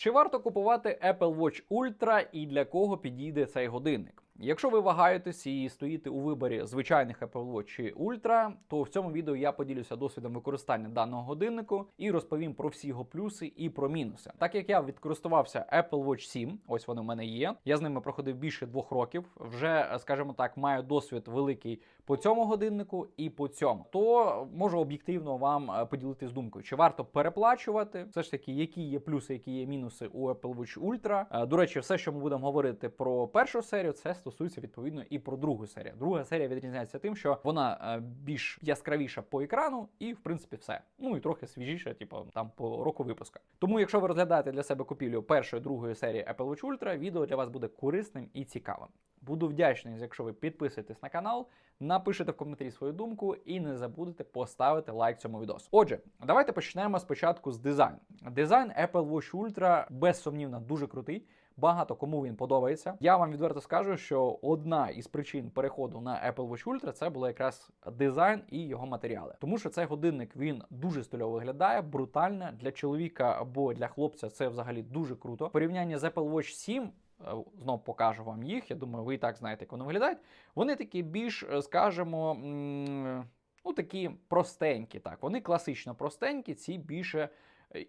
Чи варто купувати Apple Watch Ultra і для кого підійде цей годинник? Якщо ви вагаєтесь і стоїте у виборі звичайних Apple Watch чи Ultra, то в цьому відео я поділюся досвідом використання даного годиннику і розповім про всі його плюси і про мінуси. Так як я відкористувався Apple Watch 7, ось вони в мене є. Я з ними проходив більше двох років. Вже, скажімо так, маю досвід великий по цьому годиннику і по цьому, то можу об'єктивно вам е, поділитись думкою, чи варто переплачувати, все ж таки, які є плюси, які є мінуси у Apple Watch Ultra. Е, До речі, все, що ми будемо говорити про першу серію, це стосується відповідно і про другу серію. Друга серія відрізняється тим, що вона е, більш яскравіша по екрану, і в принципі все. Ну і трохи свіжіша, типу там по року випуска. Тому, якщо ви розглядаєте для себе купівлю першої другої серії Apple Watch Ultra, відео для вас буде корисним і цікавим. Буду вдячний, якщо ви підписуєтесь на канал, напишете в коментарі свою думку і не забудете поставити лайк цьому відосу. Отже, давайте почнемо спочатку з дизайну. Дизайн Apple Watch Ultra безсумнівно дуже крутий. Багато кому він подобається. Я вам відверто скажу, що одна із причин переходу на Apple Watch Ultra це було якраз дизайн і його матеріали. Тому що цей годинник він дуже стильово виглядає, брутально для чоловіка або для хлопця. Це взагалі дуже круто. В порівнянні з Apple Watch 7 е, знов покажу вам їх. Я думаю, ви і так знаєте, як вони виглядають. Вони такі більш, е, скажімо, ну такі простенькі. Так, вони класично простенькі, ці більше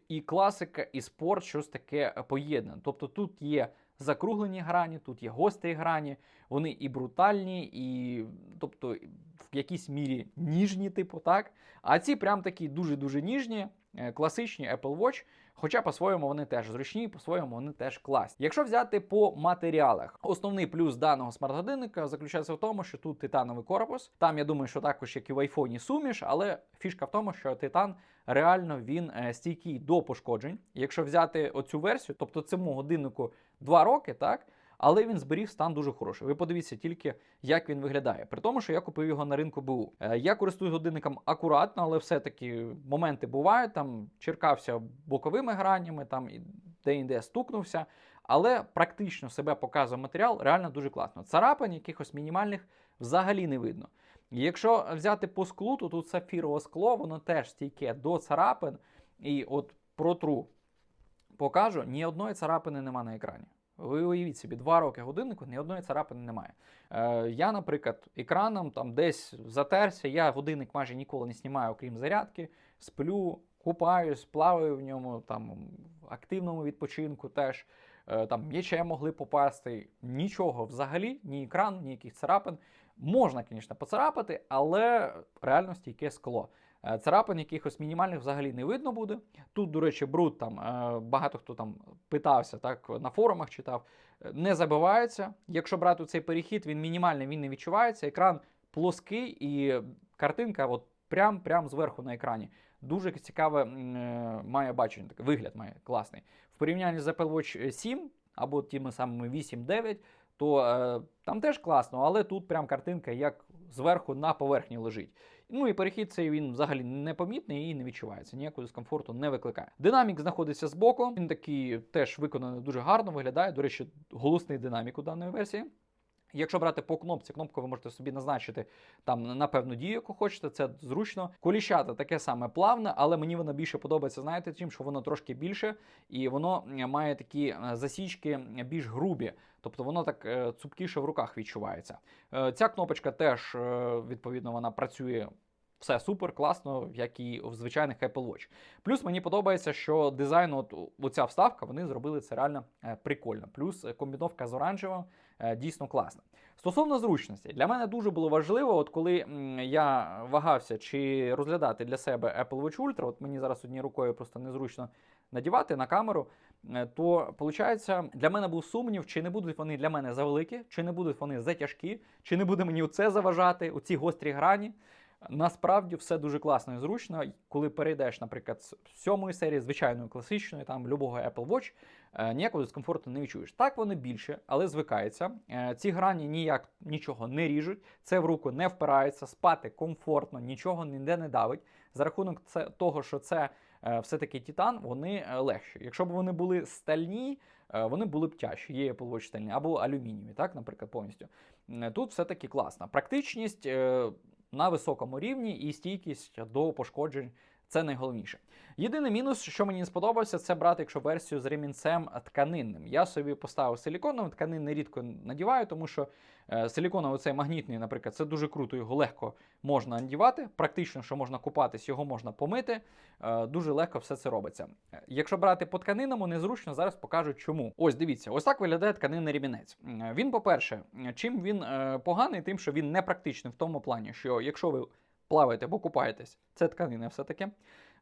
і класика, і спорт, щось таке поєднане. Тобто тут є закруглені грані, тут є гострі грані, вони і брутальні, і тобто в якійсь мірі ніжні, типу, так. А ці прям такі дуже-дуже ніжні, е, класичні Apple Watch. Хоча по-своєму вони теж зручні, по-своєму вони теж класні. Якщо взяти по матеріалах, основний плюс даного смарт-годинника заключається в тому, що тут титановий корпус. Там я думаю, що також як і в айфоні суміш, але фішка в тому, що титан реально він е, стійкий до пошкоджень. Якщо взяти оцю версію, тобто цьому годиннику 2 роки, так. Але він зберіг стан дуже хороший. Ви подивіться тільки, як він виглядає. При тому, що я купив його на ринку БУ. Е, Я користуюсь годинником акуратно, але все-таки моменти бувають. Там черкався боковими гранями, там і де-інде стукнувся. Але практично себе показує матеріал реально дуже класно. Царапин якихось мінімальних взагалі не видно. Якщо взяти по склу, то тут сапфірове скло, воно теж стійке до царапин. І от протру покажу, ні одної царапини нема на екрані. Ви уявіть собі, два роки годиннику, ні одної царапини немає. Е, я, наприклад, екраном там десь затерся, я годинник майже ніколи не знімаю, окрім зарядки, сплю, купаюсь, плаваю в ньому, там активному відпочинку теж. Е, там м'яче могли попасти. Нічого взагалі, ні екран, ніяких царапин. Можна, звісно, поцарапати, але реально стійке скло. Е, Царапин якихось мінімальних взагалі не видно буде. Тут, до речі, бруд там е, багато хто там питався, так на форумах читав. е, Не забивається. Якщо брати цей перехід, він мінімальний, він не відчувається. Екран плоский і картинка, от прям прям зверху на екрані. Дуже цікаве має бачення, такий вигляд має класний. В порівнянні з Apple Watch 7 або тими самими 8-9, то е, там теж класно, але тут прям картинка як зверху на поверхні лежить. Ну і перехід цей він взагалі непомітний і не відчувається, ніякого дискомфорту не викликає. Динамік знаходиться збоку, він такий теж виконаний дуже гарно виглядає. До речі, голосний динамік у даної версії. Якщо брати по кнопці, кнопку ви можете собі назначити там на певну дію, яку хочете, це зручно. Коліщата таке саме плавне, але мені воно більше подобається, знаєте, тим, що воно трошки більше, і воно має такі е, засічки більш грубі, тобто воно так е, цупкіше в руках відчувається. Е, Ця кнопочка теж, е, відповідно, вона працює. Все супер, класно, як і в звичайних Apple Watch. Плюс мені подобається, що дизайн, от оця вставка, вони зробили це реально прикольно. Плюс комбіновка з оранжевим дійсно класна. Стосовно зручності, для мене дуже було важливо, от коли я вагався чи розглядати для себе Apple Watch Ultra, от мені зараз однією рукою просто незручно надівати на камеру, то виходить, для мене був сумнів, чи не будуть вони для мене завеликі, чи не будуть вони затяжкі, чи не буде мені оце заважати, оці гострі грані. Насправді все дуже класно і зручно. Коли перейдеш, наприклад, з сьомої серії, звичайної класичної, там любого Apple Watch, е, ніякого дискомфорту не відчуєш. Так вони більше, але звикаються. Е, ці грані ніяк нічого не ріжуть, це в руку не впирається, спати комфортно, нічого ніде не давить. За рахунок це, того, що це е, все-таки титан, вони е, легші. Якщо б вони були стальні, е, вони були б тяжчі. Є Apple Watch стальні або алюмінієві, так, наприклад, повністю. Е, Тут все-таки класна. Практичність. е, на високому рівні і стійкість до пошкоджень це найголовніше. Єдиний мінус, що мені не сподобався, це брати, якщо версію з ремінцем тканинним. Я собі поставив силіконовим, тканин рідко надіваю, тому що е, силіконовий цей магнітний, наприклад, це дуже круто, його легко можна надівати. Практично, що можна купатись, його можна помити. Е, дуже легко все це робиться. Е, Якщо брати по тканинному, незручно, зараз покажу чому. Ось дивіться, ось так виглядає тканинний ремінець. Він, по-перше, чим він е, поганий, тим, що він не практичний в тому плані, що якщо ви плаваєте або купаєтесь, це тканина все-таки.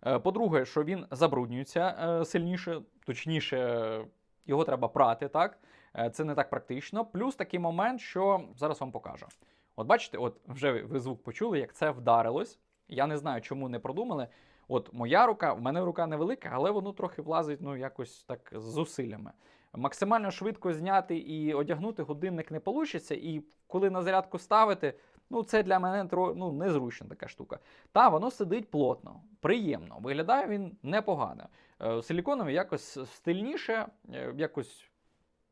Е, По-друге, що він забруднюється е, сильніше, точніше, його треба прати, так? Е, Це не так практично. Плюс такий момент, що зараз вам покажу. От бачите, от вже ви звук почули, як це вдарилось. Я не знаю, чому не продумали. От моя рука, в мене рука невелика, але воно трохи влазить, ну, якось так з зусиллями. Максимально швидко зняти і одягнути годинник не вийде, і коли на зарядку ставити, ну це для мене ну, незручна така штука. Та воно сидить плотно, приємно. Виглядає він непогано. Е, Силіконовий якось стильніше, е, якось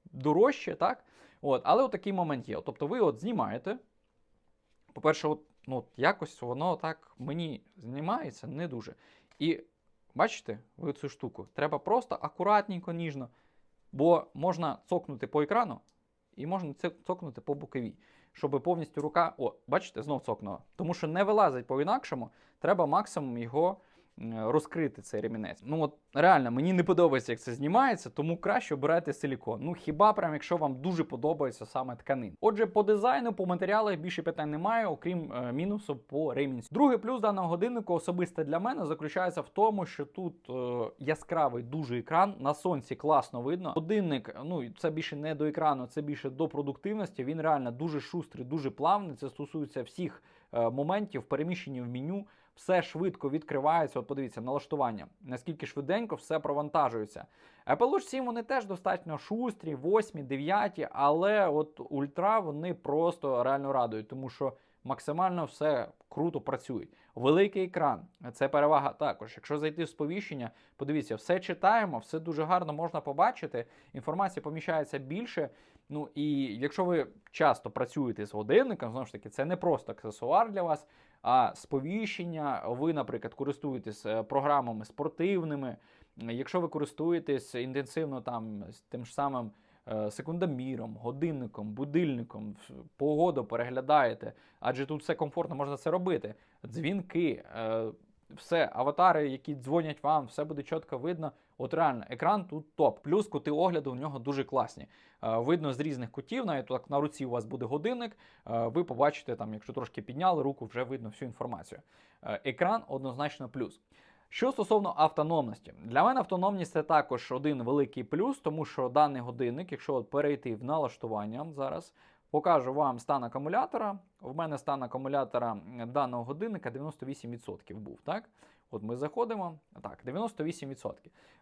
дорожче, так? От, але от такий момент є. Тобто ви от знімаєте. По-перше, от, ну, якось воно так мені знімається не дуже. І бачите, ви цю штуку. Треба просто акуратненько, ніжно. Бо можна цокнути по екрану і можна цокнути по боковій, щоб повністю рука. О, бачите, знов цокнула. Тому що не вилазить по-інакшому, треба максимум його розкрити цей ремінець. Ну от реально мені не подобається, як це знімається, тому краще обирайте силікон. Ну хіба прям, якщо вам дуже подобається саме тканин. Отже, по дизайну, по матеріалах більше питань немає, окрім е, мінусу по ремінцю. Другий плюс даного годиннику особисто для мене заключається в тому, що тут е, яскравий дуже екран, на сонці класно видно. Годинник, ну це більше не до екрану, це більше до продуктивності. Він реально дуже шустрий, дуже плавний. Це стосується всіх е, моментів переміщення в меню. Все швидко відкривається. От подивіться, налаштування. Наскільки швиденько все провантажується. Apple Watch 7 вони теж достатньо шустрі, 8, 9, але от ультра вони просто реально радують, тому що максимально все круто працює. Великий екран це перевага також. Якщо зайти в сповіщення, подивіться, все читаємо, все дуже гарно можна побачити. Інформація поміщається більше. Ну і якщо ви часто працюєте з годинником, знову ж таки, це не просто аксесуар для вас, а сповіщення. Ви, наприклад, користуєтесь е, програмами спортивними. Якщо ви користуєтесь інтенсивно там тим ж самим е, секундоміром, годинником, будильником, погоду переглядаєте, адже тут все комфортно, можна це робити. Дзвінки, е, все, аватари, які дзвонять вам, все буде чітко видно. От реально, екран тут топ. Плюс кути огляду у нього дуже класні. Е, Видно з різних кутів, навіть так на руці у вас буде годинник. е, Ви побачите, там, якщо трошки підняли руку, вже видно всю інформацію. Е, Екран однозначно плюс. Що стосовно автономності, для мене автономність це також один великий плюс, тому що даний годинник, якщо перейти в налаштування зараз, покажу вам стан акумулятора. В мене стан акумулятора даного годинника 98% був. Так? От ми заходимо. Так, 98%.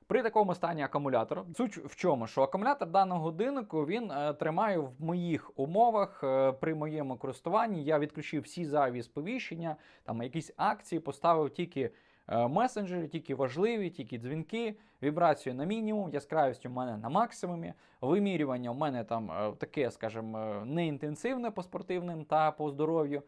При такому стані акумулятора, суть в чому, що акумулятор даного годиннику він е, тримає в моїх умовах е, при моєму користуванні. Я відключив всі зайві сповіщення, там якісь акції, поставив тільки е, месенджери, тільки важливі, тільки дзвінки, вібрацію на мінімум, яскравість у мене на максимумі, вимірювання у мене там е, таке, скажімо, е, неінтенсивне по спортивним та по здоров'ю.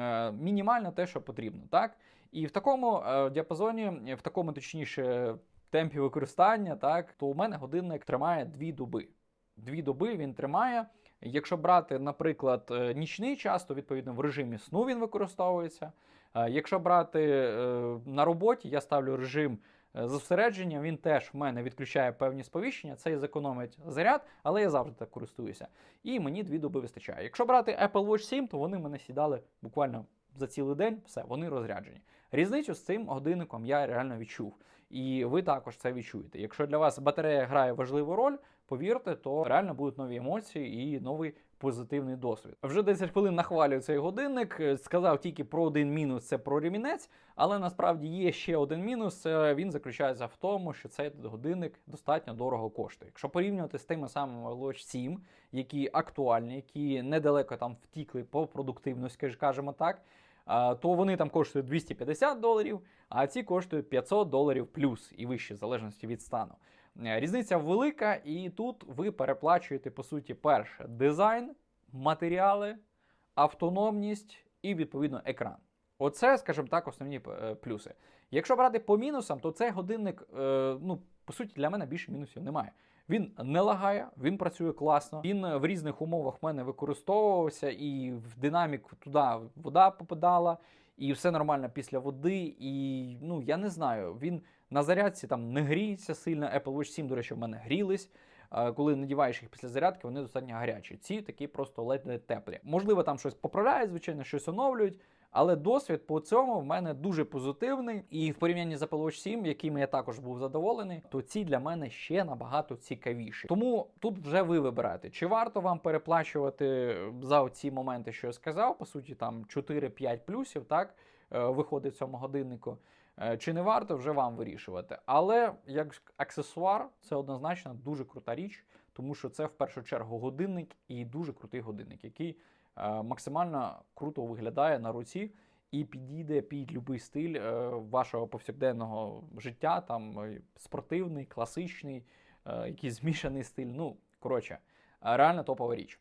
Е, Мінімально те, що потрібно, так? І в такому е, діапазоні, в такому точніше темпі використання, так, то у мене годинник тримає дві доби. Дві доби він тримає. Якщо брати, наприклад, е, нічний час, то відповідно в режимі сну він використовується. Е, Якщо брати е, на роботі, я ставлю режим е, зосередження, він теж в мене відключає певні сповіщення, це і зекономить заряд, але я завжди так користуюся. І мені дві доби вистачає. Якщо брати Apple Watch 7, то вони мене сідали буквально за цілий день, все, вони розряджені. Різницю з цим годинником я реально відчув. І ви також це відчуєте. Якщо для вас батарея грає важливу роль, повірте, то реально будуть нові емоції і новий позитивний досвід. Вже 10 хвилин нахвалюю цей годинник. е, Сказав тільки про один мінус це про ремінець, але насправді є ще один мінус. е, Він заключається в тому, що цей годинник достатньо дорого коштує. Якщо порівнювати з тими самими Watch 7, які актуальні, які недалеко там втікли по продуктивності, скажімо так. То вони там коштують 250 доларів, а ці коштують 500 доларів плюс і вище, в залежності від стану. Е, Різниця велика, і тут ви переплачуєте, по суті, перше дизайн, матеріали, автономність і, відповідно, екран. Оце, скажімо так, основні е, плюси. Якщо брати по мінусам, то цей годинник, е, ну, по суті, для мене більше мінусів немає. Він не лагає, він працює класно. Він е, в різних умовах в мене використовувався, і в динамік туди вода попадала, і все нормально після води. І ну я не знаю, він на зарядці там не гріється сильно. Apple Watch 7, до речі, в мене грілись. Е, Коли надіваєш їх після зарядки, вони достатньо гарячі. Ці такі просто ледь теплі. Можливо, там щось поправляють, звичайно, щось оновлюють. Але досвід по цьому в мене дуже позитивний. І в порівнянні з Apple Watch 7, яким я також був задоволений, то ці для мене ще набагато цікавіші. Тому тут вже ви вибираєте, чи варто вам переплачувати за ці моменти, що я сказав. По суті, там 4-5 плюсів, так е, виходить в цьому годиннику. Е, Чи не варто вже вам вирішувати? Але як аксесуар, це однозначно дуже крута річ, тому що це в першу чергу годинник і дуже крутий годинник, який е, максимально круто виглядає на руці і підійде під будь-який стиль е, вашого повсякденного життя, там е, спортивний, класичний, е, якийсь змішаний стиль. Ну, коротше, е, реально топова річ.